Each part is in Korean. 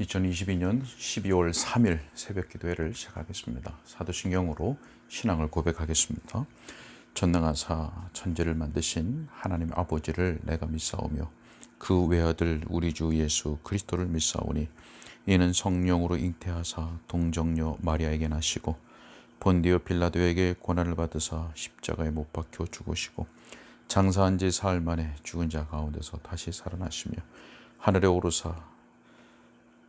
2022년 12월 3일 새벽 기도회를 시작하겠습니다. 사도신경으로 신앙을 고백하겠습니다. 전능하사 천지를 만드신 하나님 아버지를 내가 믿사오며 그 외아들 우리 주 예수 그리스도를 믿사오니 이는 성령으로 잉태하사 동정녀 마리아에게 나시고 본디오 빌라도에게 고난을 받으사 십자가에 못 박혀 죽으시고 장사한 지 사흘 만에 죽은 자 가운데서 다시 살아나시며 하늘에 오르사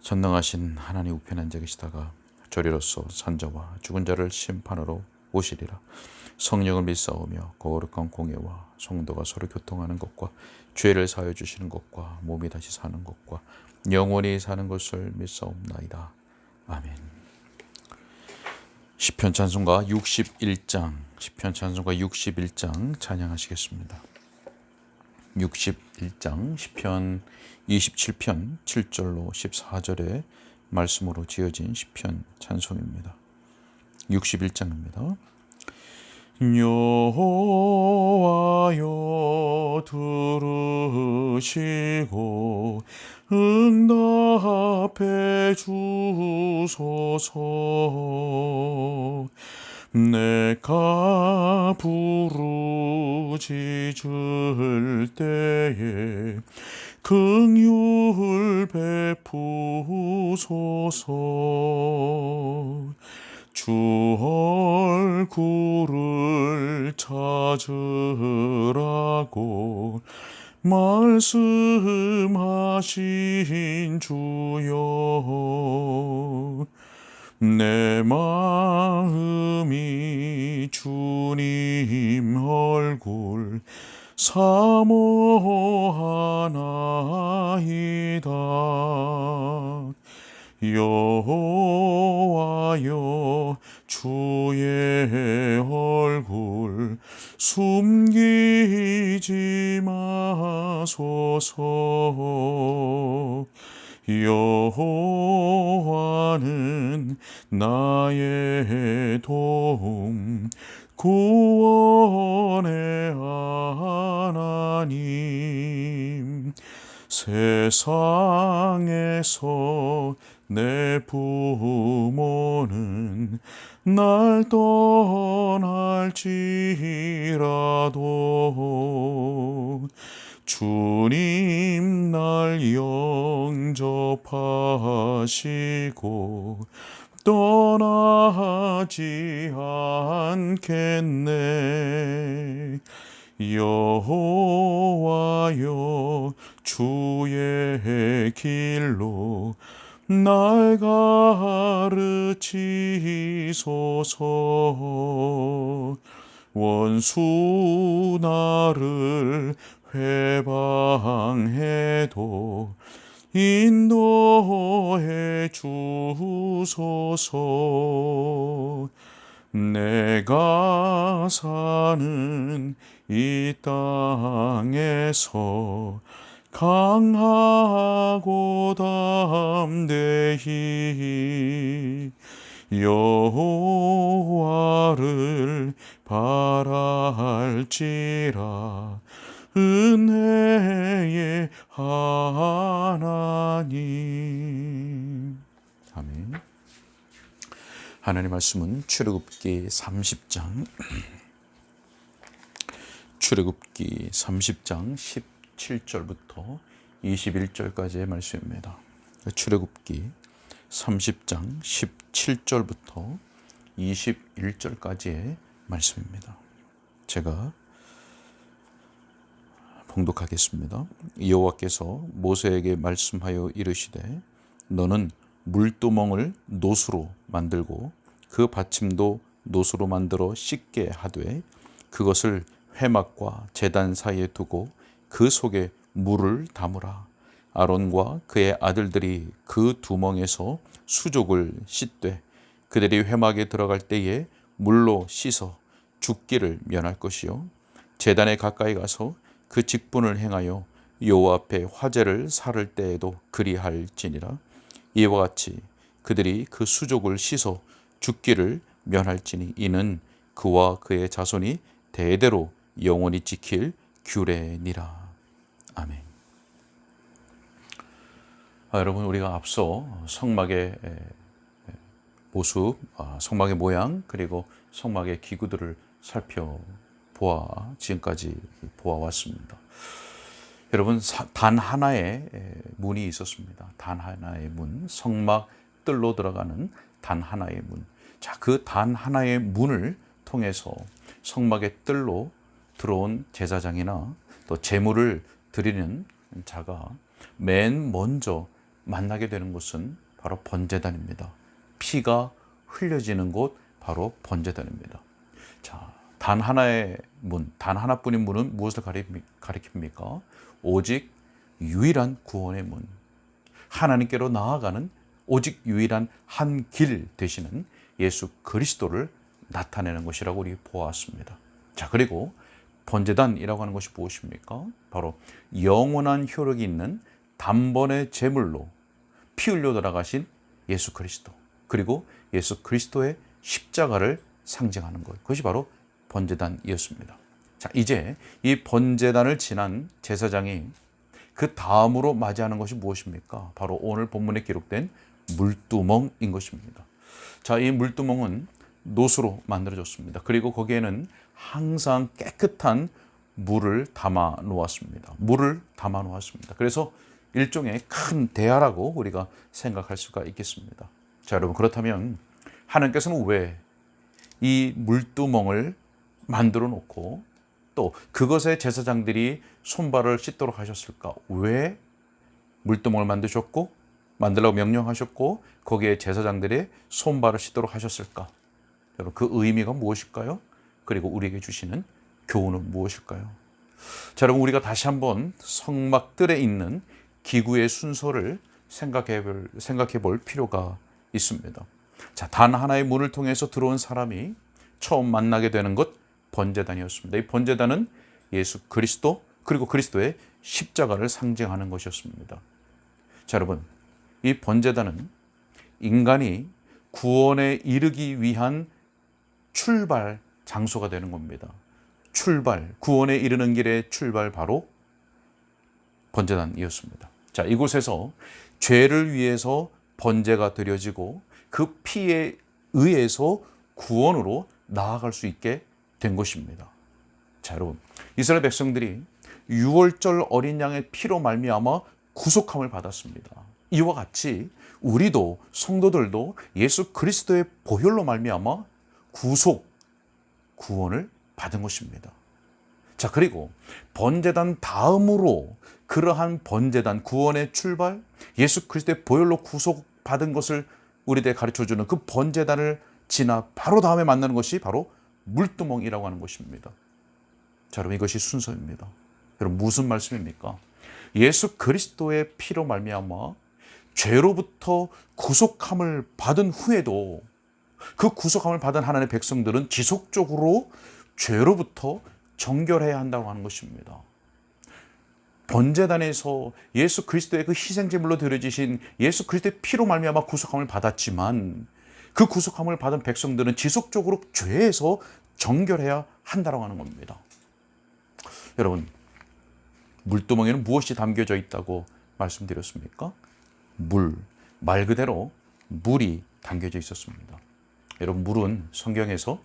전능하신 하나님 우편에 앉아 계시다가 저리로서 산자와 죽은 자를 심판하러 오시리라. 성령을 믿사오며 거룩한 공예와 성도가 서로 교통하는 것과 죄를 사하여 주시는 것과 몸이 다시 사는 것과 영원히 사는 것을 믿사옵나이다. 아멘. 시편 찬송가 61장 시편 찬송가 61장 찬양하시겠습니다. 61장 시편 27편 7절로 14절의 말씀으로 지어진 시편 찬송입니다. 61장입니다. 여호와여 들으시고 응답해 주소서 내가 부르짖을 때에 긍휼 베푸소서. 주 얼굴을 찾으라고 말씀하신 주여 내 마음이 주님 얼굴 사모하나이다. 여호와여 주의 얼굴 숨기지 마소서 여호와는 나의 도움 구원의 하나님. 세상에서 내 부모는 날 떠날지라도 주님 날 영접하시고 떠나지 않겠네. 여호와여 주의 길로 날 가르치소서. 원수 나를 회방해도 인도해 주소서. 내가 사는 이 땅에서 강하고 담대히 여호와를 바랄지라 은혜의 하나님 아멘 하나님 말씀은 출애굽기 30장 출애굽기 30장 17절부터 21절까지의 말씀입니다. 출애굽기 30장 17절부터 21절까지의 말씀입니다. 제가 봉독하겠습니다. 여호와께서 모세에게 말씀하여 이르시되 너는 물두멍을 노수로 만들고 그 받침도 노수로 만들어 씻게 하되 그것을 회막과 제단 사이에 두고 그 속에 물을 담으라. 아론과 그의 아들들이 그 두멍에서 수족을 씻되 그들이 회막에 들어갈 때에 물로 씻어 죽기를 면할 것이요 제단에 가까이 가서 그 직분을 행하여 여호와 앞에 화제를 살을 때에도 그리할지니라 이와 같이 그들이 그 수족을 씻어 죽기를 면할지니 이는 그와 그의 자손이 대대로 영원히 지킬 규례니라 아멘. 아, 여러분 우리가 앞서 성막의 모습, 아, 성막의 모양 그리고 성막의 기구들을 살펴 보아 지금까지 보아왔습니다. 여러분 사- 단 하나의 에, 문이 있었습니다. 단 하나의 문, 성막 뜰로 들어가는 단 하나의 문. 자, 그 단 하나의 문을 통해서 성막의 뜰로 들어온 제사장이나 또 제물을 드리는 자가 맨 먼저 만나게 되는 곳은 바로 번제단입니다. 피가 흘려지는 곳 바로 번제단입니다. 자, 단 하나의 문, 단 하나뿐인 문은 무엇을 가리- 가리킵니까? 오직 유일한 구원의 문. 하나님께로 나아가는 오직 유일한 한 길 되시는 예수 그리스도를 나타내는 것이라고 우리 보았습니다. 자, 그리고 번제단이라고 하는 것이 무엇입니까? 바로 영원한 효력이 있는 단번의 제물로 피 흘려 돌아가신 예수 그리스도 그리고 예수 그리스도의 십자가를 상징하는 것 그것이 바로 번제단이었습니다. 자 이제 이 번제단을 지난 제사장이 그 다음으로 맞이하는 것이 무엇입니까? 바로 오늘 본문에 기록된 물두멍인 것입니다. 자, 이 물두멍은 노수로 만들어졌습니다. 그리고 거기에는 항상 깨끗한 물을 담아 놓았습니다. 물을 담아 놓았습니다. 그래서 일종의 큰 대야라고 우리가 생각할 수가 있겠습니다. 자, 여러분 그렇다면 하나님께서는 왜 이 물두멍을 만들어 놓고 또 그것에 제사장들이 손발을 씻도록 하셨을까? 왜 물두멍을 만드셨고 만들라고 명령하셨고 거기에 제사장들의 손발을 씻도록 하셨을까? 여러분 그 의미가 무엇일까요? 그리고 우리에게 주시는 교훈은 무엇일까요? 자, 여러분 우리가 다시 한번 성막들에 있는 기구의 순서를 생각해 볼, 생각해 볼 필요가 있습니다. 자, 단 하나의 문을 통해서 들어온 사람이 처음 만나게 되는 것 번제단이었습니다. 이 번제단은 예수 그리스도 그리고 그리스도의 십자가를 상징하는 것이었습니다. 자, 여러분, 이 번제단은 인간이 구원에 이르기 위한 출발 장소가 되는 겁니다. 출발, 구원에 이르는 길의 출발 바로 번제단이었습니다. 자, 이곳에서 죄를 위해서 번제가 드려지고 그 피에 의해서 구원으로 나아갈 수 있게 된 것입니다. 자, 여러분. 이스라엘 백성들이 6월절 어린 양의 피로 말미암아 구속함을 받았습니다. 이와 같이 우리도 성도들도 예수 그리스도의 보혈로 말미암아 구속 구원을 받은 것입니다. 자, 그리고 번제단 다음으로 그러한 번제단 구원의 출발, 예수 그리스도의 보혈로 구속받은 것을 우리에게 가르쳐 주는 그 번제단을 지나 바로 다음에 만나는 것이 바로 물두멍이라고 하는 것입니다. 자, 여러분 이것이 순서입니다. 여러분 무슨 말씀입니까? 예수 그리스도의 피로 말미암아 죄로부터 구속함을 받은 후에도 그 구속함을 받은 하나님의 백성들은 지속적으로 죄로부터 정결해야 한다고 하는 것입니다. 번제단에서 예수 그리스도의 그 희생제물로 드려지신 예수 그리스도의 피로 말미암아 구속함을 받았지만 그 구속함을 받은 백성들은 지속적으로 죄에서 정결해야 한다고 하는 겁니다. 여러분 물두멍에는 무엇이 담겨져 있다고 말씀드렸습니까? 물, 말 그대로 물이 담겨져 있었습니다. 여러분 물은 성경에서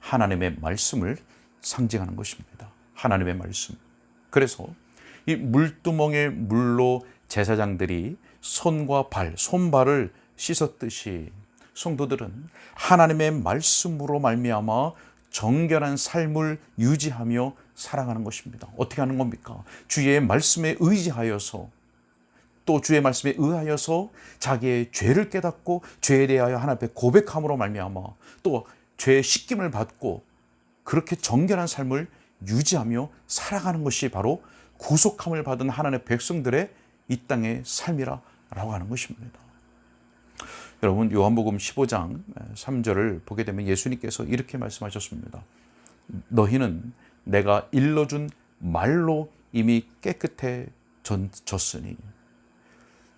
하나님의 말씀을 상징하는 것입니다. 하나님의 말씀. 그래서 이 물두멍의 물로 제사장들이 손과 발, 손발을 씻었듯이 성도들은 하나님의 말씀으로 말미암아 정결한 삶을 유지하며 살아가는 것입니다. 어떻게 하는 겁니까? 주의 말씀에 의지하여서 또 주의 말씀에 의하여서 자기의 죄를 깨닫고 죄에 대하여 하나님 앞에 고백함으로 말미암아 또 죄의 씻김을 받고 그렇게 정결한 삶을 유지하며 살아가는 것이 바로 구속함을 받은 하나님의 백성들의 이 땅의 삶이라고 하는 것입니다. 여러분 요한복음 15장 3절을 보게 되면 예수님께서 이렇게 말씀하셨습니다. 너희는 내가 일러준 말로 이미 깨끗해졌으니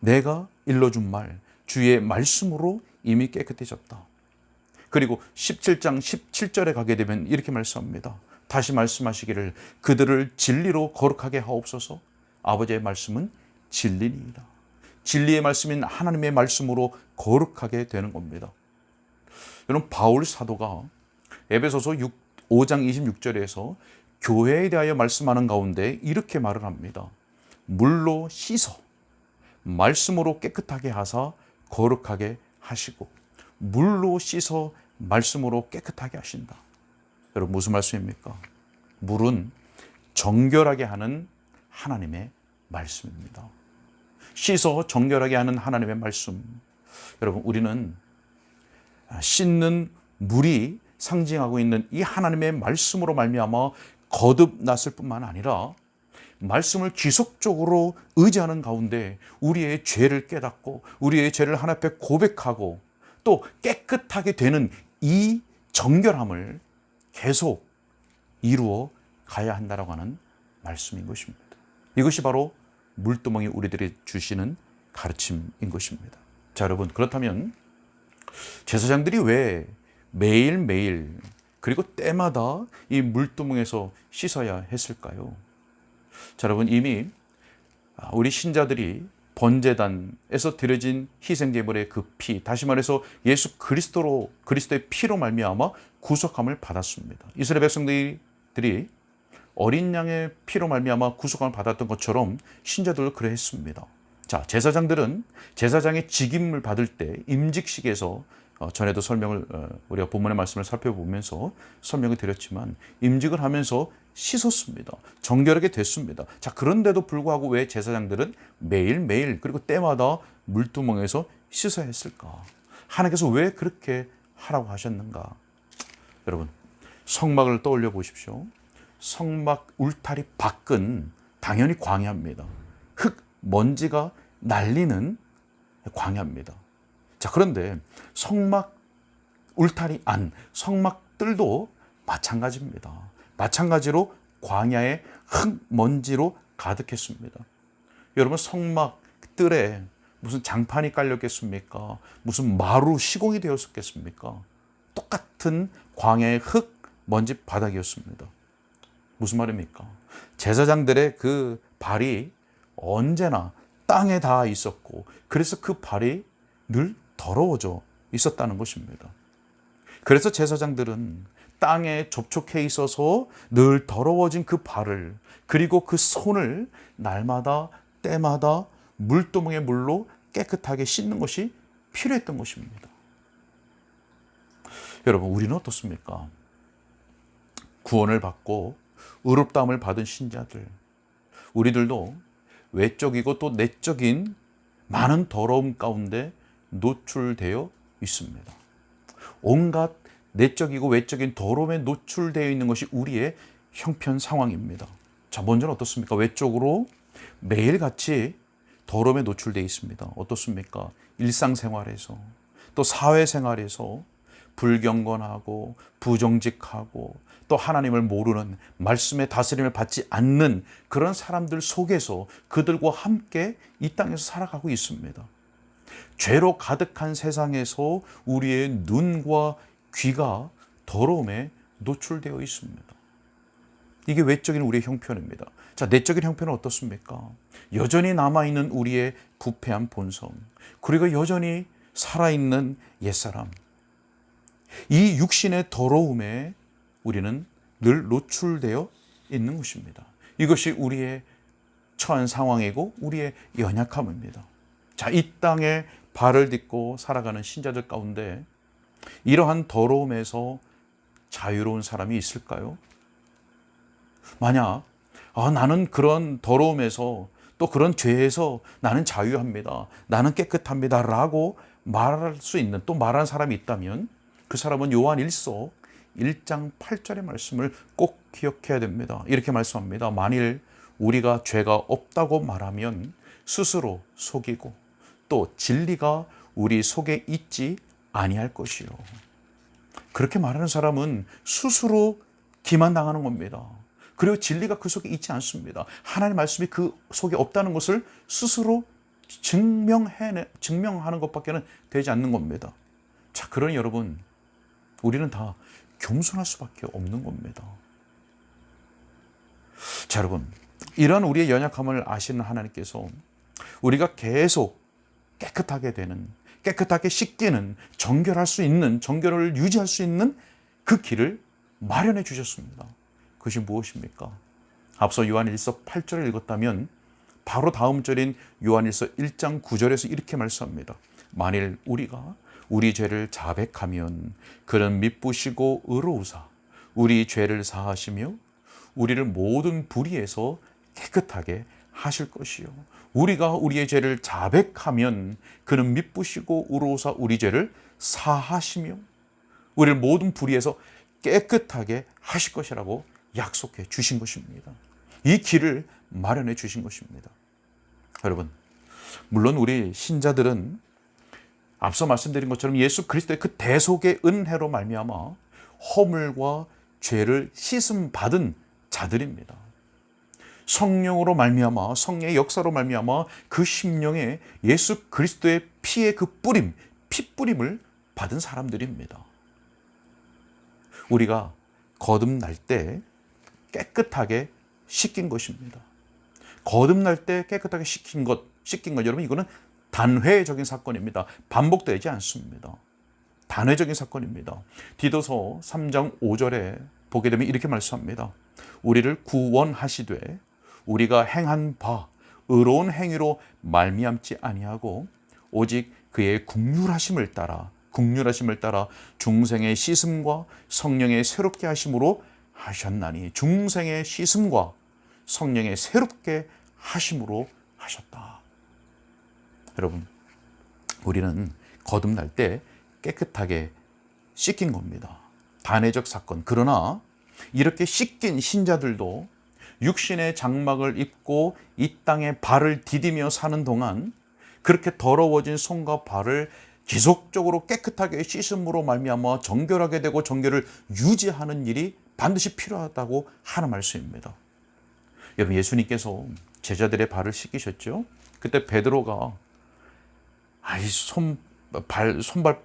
내가 일러준 말 주의 말씀으로 이미 깨끗해졌다. 그리고 17장 17절에 가게 되면 이렇게 말씀합니다. 다시 말씀하시기를 그들을 진리로 거룩하게 하옵소서. 아버지의 말씀은 진리니이다. 진리의 말씀인 하나님의 말씀으로 거룩하게 되는 겁니다. 여러분 바울 사도가 에베소서 6, 5장 26절에서 교회에 대하여 말씀하는 가운데 이렇게 말을 합니다. 물로 씻어 말씀으로 깨끗하게 하사 거룩하게 하시고 물로 씻어 말씀으로 깨끗하게 하신다. 여러분 무슨 말씀입니까? 물은 정결하게 하는 하나님의 말씀입니다. 씻어 정결하게 하는 하나님의 말씀. 여러분 우리는 씻는 물이 상징하고 있는 이 하나님의 말씀으로 말미암아 거듭났을 뿐만 아니라 말씀을 지속적으로 의지하는 가운데 우리의 죄를 깨닫고 우리의 죄를 하나 앞에 고백하고 또 깨끗하게 되는 이 정결함을 계속 이루어 가야 한다라고 하는 말씀인 것입니다. 이것이 바로 물두멍이 우리들이 주시는 가르침인 것입니다. 자, 여러분, 그렇다면 제사장들이 왜 매일매일 그리고 때마다 이 물두멍에서 씻어야 했을까요? 자, 여러분, 이미 우리 신자들이 번제단에서 드려진 희생 제물의 그 피, 다시 말해서 예수 그리스도로 그리스도의 피로 말미암아 구속함을 받았습니다. 이스라엘 백성들이 어린 양의 피로 말미암아 구속함을 받았던 것처럼 신자들도 그러했습니다. 자, 제사장들은 제사장의 직임을 받을 때 임직식에서 어, 전에도 설명을 어, 우리가 본문의 말씀을 살펴보면서 설명을 드렸지만 임직을 하면서 씻었습니다. 정결하게 됐습니다. 자, 그런데도 불구하고 왜 제사장들은 매일매일 그리고 때마다 물두멍에서 씻어야 했을까? 하나님께서 왜 그렇게 하라고 하셨는가? 여러분, 성막을 떠올려 보십시오. 성막 울타리 밖은 당연히 광야입니다. 흙, 먼지가 날리는 광야입니다. 자, 그런데 성막 울타리 안, 성막들도 마찬가지입니다. 마찬가지로 광야의 흙, 먼지로 가득했습니다. 여러분, 성막 뜰에 무슨 장판이 깔렸겠습니까? 무슨 마루 시공이 되었겠습니까? 똑같은 광야의 흙, 먼지 바닥이었습니다. 무슨 말입니까? 제사장들의 그 발이 언제나 땅에 닿아 있었고, 그래서 그 발이 늘 더러워져 있었다는 것입니다. 그래서 제사장들은 땅에 접촉해 있어서 늘 더러워진 그 발을 그리고 그 손을 날마다 때마다 물두멍의 물로 깨끗하게 씻는 것이 필요했던 것입니다. 여러분, 우리는 어떻습니까? 구원을 받고 의롭다함을 받은 신자들, 우리들도 외적이고 또 내적인 많은 더러움 가운데 노출되어 있습니다. 온갖 내적이고 외적인 더러움에 노출되어 있는 것이 우리의 형편 상황입니다. 자, 먼저는 어떻습니까? 외적으로 매일같이 더러움에 노출되어 있습니다. 어떻습니까? 일상생활에서 또 사회생활에서 불경건하고 부정직하고 또 하나님을 모르는 말씀의 다스림을 받지 않는 그런 사람들 속에서 그들과 함께 이 땅에서 살아가고 있습니다. 죄로 가득한 세상에서 우리의 눈과 귀가 더러움에 노출되어 있습니다. 이게 외적인 우리의 형편입니다. 자, 내적인 형편은 어떻습니까? 여전히 남아있는 우리의 부패한 본성, 그리고 여전히 살아있는 옛사람. 이 육신의 더러움에 우리는 늘 노출되어 있는 것입니다. 이것이 우리의 처한 상황이고 우리의 연약함입니다. 자, 이 땅에 발을 딛고 살아가는 신자들 가운데 이러한 더러움에서 자유로운 사람이 있을까요? 만약 아, 나는 그런 더러움에서 또 그런 죄에서 나는 자유합니다. 나는 깨끗합니다. 라고 말할 수 있는 또 말하는 사람이 있다면 그 사람은 요한 1서 1장 8절의 말씀을 꼭 기억해야 됩니다. 이렇게 말씀합니다. 만일 우리가 죄가 없다고 말하면 스스로 속이고 또 진리가 우리 속에 있지 아니할 것이요. 그렇게 말하는 사람은 스스로 기만당하는 겁니다. 그리고 진리가 그 속에 있지 않습니다. 하나님 말씀이 그 속에 없다는 것을 스스로 증명해 증명하는 것밖에는 되지 않는 겁니다. 자, 그러니 여러분, 우리는 다 겸손할 수밖에 없는 겁니다. 자, 여러분, 이런 우리의 연약함을 아시는 하나님께서 우리가 계속 깨끗하게 되는 깨끗하게 씻기는 정결할 수 있는 정결을 유지할 수 있는 그 길을 마련해 주셨습니다. 그것이 무엇입니까? 앞서 요한일서 8절을 읽었다면 바로 다음 절인 요한일서 1장 9절에서 이렇게 말씀합니다. 만일 우리가 우리 죄를 자백하면 그는 미쁘시고 의로우사 우리 죄를 사하시며 우리를 모든 불의에서 깨끗하게 하실 것이요 우리가 우리의 죄를 자백하면 그는 미쁘시고 의로우사 우리 죄를 사하시며 우리를 모든 불의에서 깨끗하게 하실 것이라고 약속해 주신 것입니다. 이 길을 마련해 주신 것입니다. 여러분, 물론 우리 신자들은 앞서 말씀드린 것처럼 예수 그리스도의 그 대속의 은혜로 말미암아 허물과 죄를 씻음 받은 자들입니다. 성령으로 말미암아 성령의 역사로 말미암아 그 심령에 예수 그리스도의 피의 그 뿌림, 피 뿌림을 받은 사람들입니다. 우리가 거듭날 때 깨끗하게 씻긴 것입니다. 거듭날 때 깨끗하게 씻긴 것, 씻긴 것 여러분 이거는 단회적인 사건입니다. 반복되지 않습니다. 단회적인 사건입니다. 디도서 3장 5절에 보게 되면 이렇게 말씀합니다. 우리를 구원하시되 우리가 행한 바 의로운 행위로 말미암지 아니하고 오직 그의 국률하심을 따라 국률하심을 따라 중생의 씻음과 성령의 새롭게 하심으로 하셨나니 중생의 씻음과 성령의 새롭게 하심으로 하셨다. 여러분, 우리는 거듭날 때 깨끗하게 씻긴 겁니다. 단회적 사건. 그러나 이렇게 씻긴 신자들도 육신의 장막을 입고 이 땅에 발을 디디며 사는 동안 그렇게 더러워진 손과 발을 지속적으로 깨끗하게 씻음으로 말미암아 정결하게 되고 정결을 유지하는 일이 반드시 필요하다고 하는 말씀입니다. 여러분 예수님께서 제자들의 발을 씻기셨죠? 그때 베드로가 아이 손 발 손발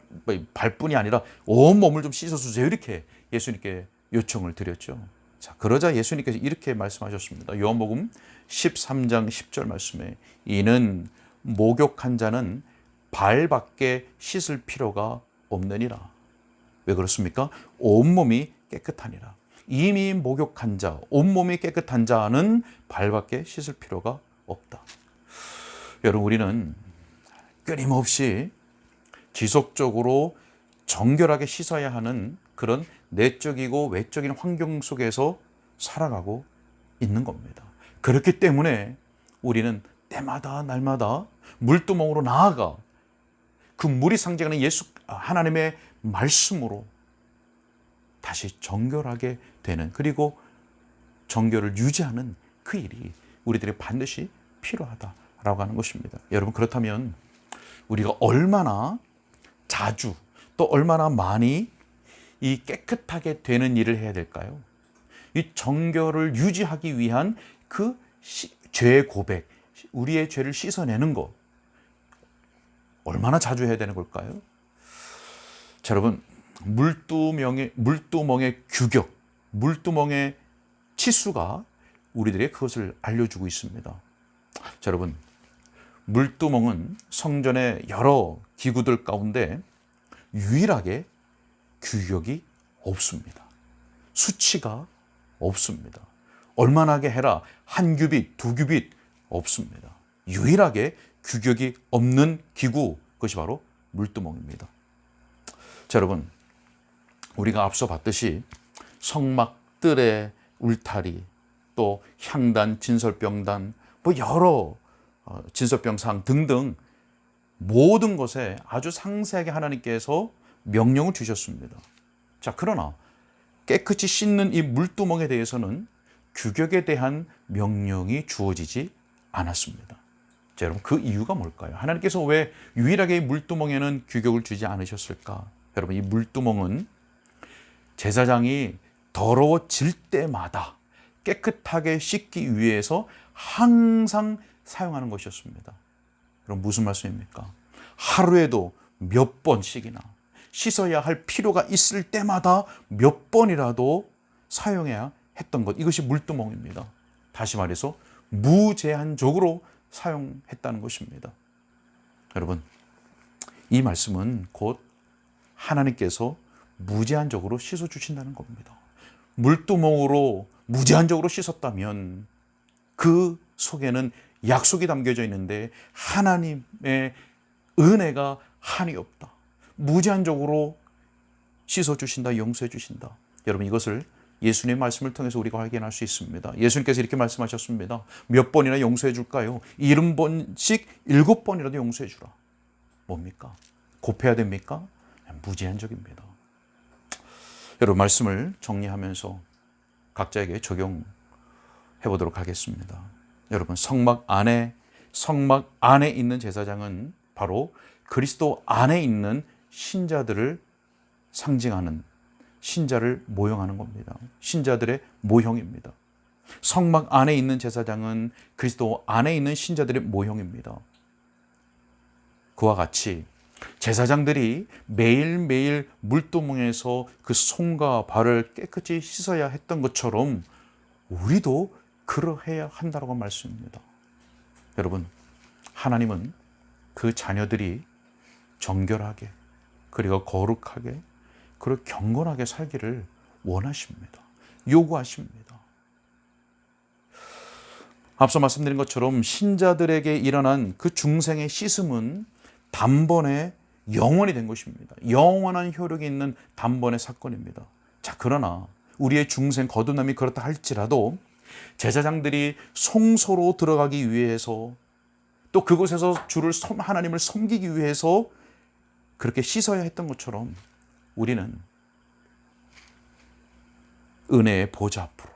발뿐이 아니라 온 몸을 좀 씻어 주세요 이렇게 예수님께 요청을 드렸죠. 자 그러자 예수님께서 이렇게 말씀하셨습니다. 요한복음 13장 10절 말씀에 이는 목욕한 자는 발밖에 씻을 필요가 없느니라. 왜 그렇습니까? 온몸이 깨끗하니라. 이미 목욕한 자, 온몸이 깨끗한 자는 발밖에 씻을 필요가 없다. 여러분, 우리는 끊임없이 지속적으로 정결하게 씻어야 하는 그런 내적이고 외적인 환경 속에서 살아가고 있는 겁니다. 그렇기 때문에 우리는 때마다 날마다 물두멍으로 나아가 그 물이 상징하는 예수 하나님의 말씀으로 다시 정결하게 되는 그리고 정결을 유지하는 그 일이 우리들이 반드시 필요하다라고 하는 것입니다. 여러분 그렇다면 우리가 얼마나 자주 또 얼마나 많이 이 깨끗하게 되는 일을 해야 될까요? 이 정결을 유지하기 위한 그 죄 고백, 우리의 죄를 씻어내는 것 얼마나 자주 해야 되는 걸까요? 자, 여러분 물두멍의 물두멍의 규격, 물두멍의 치수가 우리들에게 그것을 알려주고 있습니다. 자, 여러분 물두멍은 성전의 여러 기구들 가운데 유일하게 규격이 없습니다. 수치가 없습니다. 얼마나게 해라 한 규빗, 두 규빗 없습니다. 유일하게 규격이 없는 기구 그것이 바로 물두멍입니다. 자, 여러분 우리가 앞서 봤듯이 성막들의 울타리 또 향단, 진설병단 뭐 여러 어, 진설병상 등등 모든 것에 아주 상세하게 하나님께서 명령을 주셨습니다. 자, 그러나 깨끗이 씻는 이 물두멍에 대해서는 규격에 대한 명령이 주어지지 않았습니다. 자, 여러분 그 이유가 뭘까요? 하나님께서 왜 유일하게 이 물두멍에는 규격을 주지 않으셨을까? 여러분 이 물두멍은 제사장이 더러워질 때마다 깨끗하게 씻기 위해서 항상 사용하는 것이었습니다. 그럼 무슨 말씀입니까? 하루에도 몇 번씩이나 씻어야 할 필요가 있을 때마다 몇 번이라도 사용해야 했던 것. 이것이 물두멍입니다. 다시 말해서 무제한적으로 사용했다는 것입니다. 여러분, 이 말씀은 곧 하나님께서 무제한적으로 씻어 주신다는 겁니다. 물두멍으로 무제한적으로 씻었다면 그 속에는 약속이 담겨져 있는데 하나님의 은혜가 한이 없다. 무제한적으로 씻어 주신다, 용서해 주신다. 여러분 이것을 예수님의 말씀을 통해서 우리가 확인할 수 있습니다. 예수님께서 이렇게 말씀하셨습니다. 몇 번이나 용서해 줄까요? 일흔 번씩 일곱 번이라도 용서해 주라. 뭡니까? 곱해야 됩니까? 무제한적입니다. 여러분 말씀을 정리하면서 각자에게 적용해 보도록 하겠습니다. 여러분 성막 안에 성막 안에 있는 제사장은 바로 그리스도 안에 있는 신자들을 상징하는 신자를 모형하는 겁니다. 신자들의 모형입니다. 성막 안에 있는 제사장은 그리스도 안에 있는 신자들의 모형입니다. 그와 같이 제사장들이 매일매일 물두멍에서 그 손과 발을 깨끗이 씻어야 했던 것처럼 우리도 그러해야 한다고 말씀입니다. 여러분, 하나님은 그 자녀들이 정결하게 그리고 거룩하게 그리고 경건하게 살기를 원하십니다. 요구하십니다. 앞서 말씀드린 것처럼 신자들에게 일어난 그 중생의 씻음은 단번에 영원이 된 것입니다. 영원한 효력이 있는 단번의 사건입니다. 자, 그러나 우리의 중생 거듭남이 그렇다 할지라도 제사장들이 송소로 들어가기 위해서 또 그곳에서 주를 하나님을 섬기기 위해서 그렇게 씻어야 했던 것처럼 우리는 은혜의 보좌 앞으로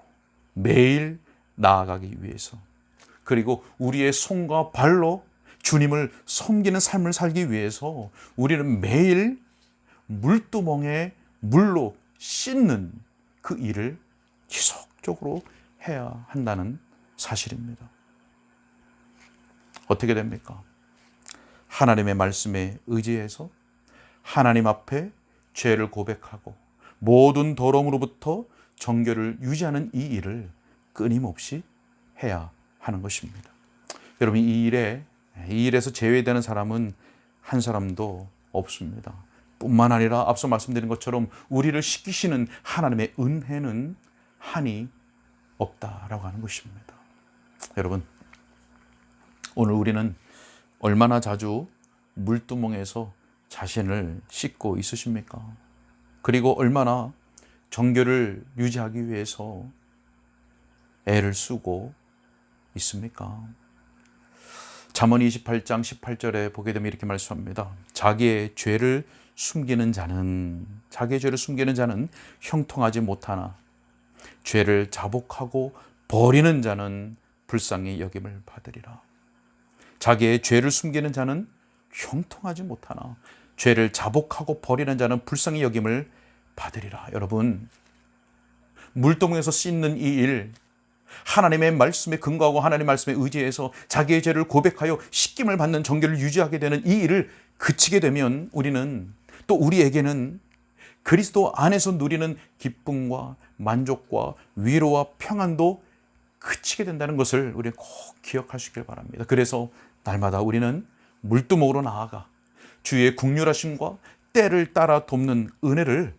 매일 나아가기 위해서 그리고 우리의 손과 발로 주님을 섬기는 삶을 살기 위해서 우리는 매일 물두멍에 물로 씻는 그 일을 지속적으로 해야 한다는 사실입니다. 어떻게 됩니까? 하나님의 말씀에 의지해서 하나님 앞에 죄를 고백하고 모든 더러움으로부터 정결을 유지하는 이 일을 끊임없이 해야 하는 것입니다. 여러분 이 일에 이 일에서 제외되는 사람은 한 사람도 없습니다. 뿐만 아니라 앞서 말씀드린 것처럼 우리를 시키시는 하나님의 은혜는 한이 없다라고 하는 것입니다. 여러분 오늘 우리는 얼마나 자주 물두멍에서 자신을 씻고 있으십니까? 그리고 얼마나 정결을 유지하기 위해서 애를 쓰고 있습니까? 잠언 28장 18절에 보게 되면 이렇게 말씀합니다. 자기의 죄를 숨기는 자는 자기의 죄를 숨기는 자는 형통하지 못하나 죄를 자복하고 버리는 자는 불쌍히 여김을 받으리라. 자기의 죄를 숨기는 자는 형통하지 못하나 죄를 자복하고 버리는 자는 불쌍히 여김을 받으리라. 여러분, 물동에서 씻는 이 일, 하나님의 말씀에 근거하고 하나님의 말씀에 의지해서 자기의 죄를 고백하여 씻김을 받는 정결을 유지하게 되는 이 일을 그치게 되면 우리는 또 우리에게는 그리스도 안에서 누리는 기쁨과 만족과 위로와 평안도 그치게 된다는 것을 우리는 꼭 기억하시길 바랍니다. 그래서 날마다 우리는 물두목으로 나아가 주의 국률하심과 때를 따라 돕는 은혜를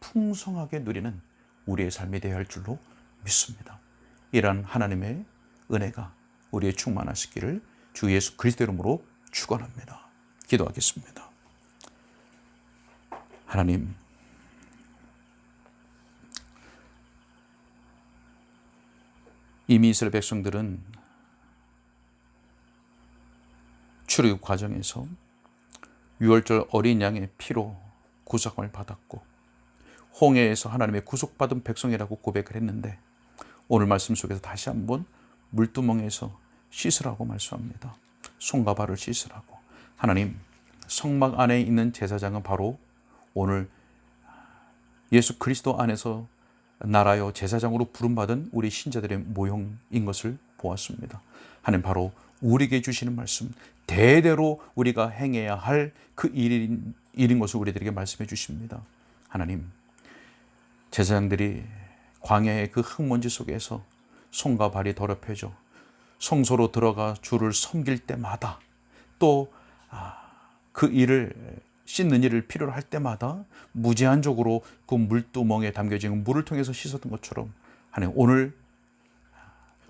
풍성하게 누리는 우리의 삶이 되어야 할 줄로 믿습니다. 이러한 하나님의 은혜가 우리의 충만하시기를 주 예수 그리스도 이름으로 축원합니다. 기도하겠습니다. 하나님 이미 이스라엘 백성들은 출애굽 과정에서 유월절 어린 양의 피로 구속을 받았고 홍해에서 하나님의 구속받은 백성이라고 고백을 했는데 오늘 말씀 속에서 다시 한번 물두멍에서 씻으라고 말씀합니다. 손과 발을 씻으라고. 하나님 성막 안에 있는 제사장은 바로 오늘 예수 그리스도 안에서 나라여 제사장으로 부름받은 우리 신자들의 모형인 것을 보았습니다. 하나님 바로 우리에게 주시는 말씀 대대로 우리가 행해야 할 그 일인, 일인 것을 우리들에게 말씀해 주십니다. 하나님 제사장들이 광야의 그 흙먼지 속에서 손과 발이 더럽혀져 성소로 들어가 주를 섬길 때마다 또 아, 그 일을 씻는 일을 필요로 할 때마다 무제한적으로 그 물두멍에 담겨진 물을 통해서 씻었던 것처럼 하나님 오늘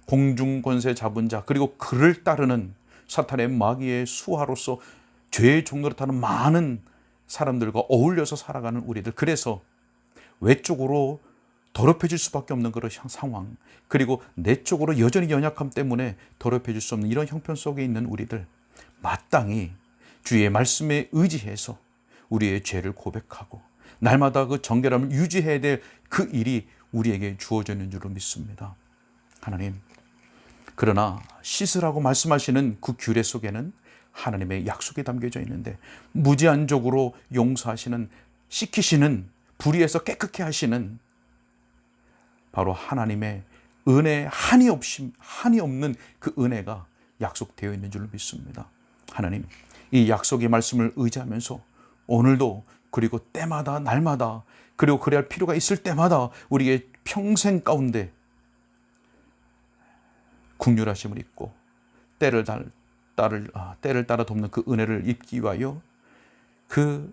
공중 권세 잡은 자 그리고 그를 따르는 사탄의 마귀의 수하로서 죄의 종로를 타는 많은 사람들과 어울려서 살아가는 우리들 그래서 외적으로 더럽혀질 수밖에 없는 그런 상황 그리고 내적으로 여전히 연약함 때문에 더럽혀질 수 없는 이런 형편 속에 있는 우리들 마땅히 주의 말씀에 의지해서 우리의 죄를 고백하고 날마다 그 정결함을 유지해야 될 그 일이 우리에게 주어져 있는 줄로 믿습니다. 하나님 그러나 씻으라고 말씀하시는 그 규례 속에는 하나님의 약속이 담겨져 있는데 무제한적으로 용서하시는 씻기시는 불의에서 깨끗게 하시는 바로 하나님의 은혜 한이 없이 한이 없는 그 은혜가 약속되어 있는 줄로 믿습니다. 하나님 이 약속의 말씀을 의지하면서 오늘도 그리고 때마다 날마다 그리고 그래야 할 필요가 있을 때마다 우리의 평생 가운데 국률하심을 입고 때를 달, 따를 아, 때를 따라 돕는 그 은혜를 입기 위하여 그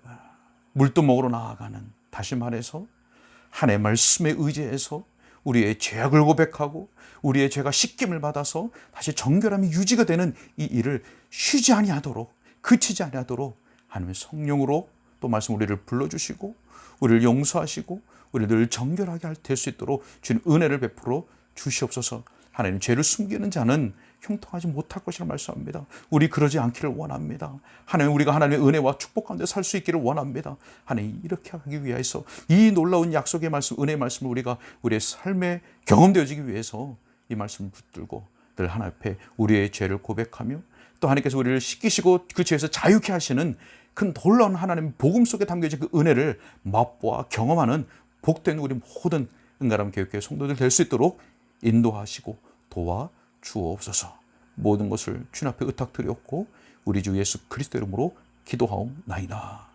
물두멍으로 나아가는 다시 말해서 하나님의 말씀에 의지해서 우리의 죄악을 고백하고 우리의 죄가 씻김을 받아서 다시 정결함이 유지가 되는 이 일을 쉬지 아니하도록 그치지 아니하도록 하나님의 성령으로 또 말씀 우리를 불러주시고 우리를 용서하시고 우리를 늘 정결하게 될 수 있도록 주님 은혜를 베풀어 주시옵소서 하나님 죄를 숨기는 자는 형통하지 못할 것이라 말씀합니다. 우리 그러지 않기를 원합니다. 하나님 우리가 하나님의 은혜와 축복 가운데 살 수 있기를 원합니다. 하나님 이렇게 하기 위해서 이 놀라운 약속의 말씀, 은혜의 말씀을 우리가 우리의 삶에 경험되어지기 위해서 이 말씀을 붙들고 늘 하나님 앞에 우리의 죄를 고백하며 또 하나님께서 우리를 씻기시고 그 죄에서 자유케 하시는 그 놀라운 하나님의 복음 속에 담겨진 그 은혜를 맛보아 경험하는 복된 우리 모든 은가람 교육회 성도들 될 수 있도록 인도하시고 도와 주옵소서. 모든 것을 주님 앞에 의탁드렸고 우리 주 예수 그리스도 이름으로 기도하옵나이다.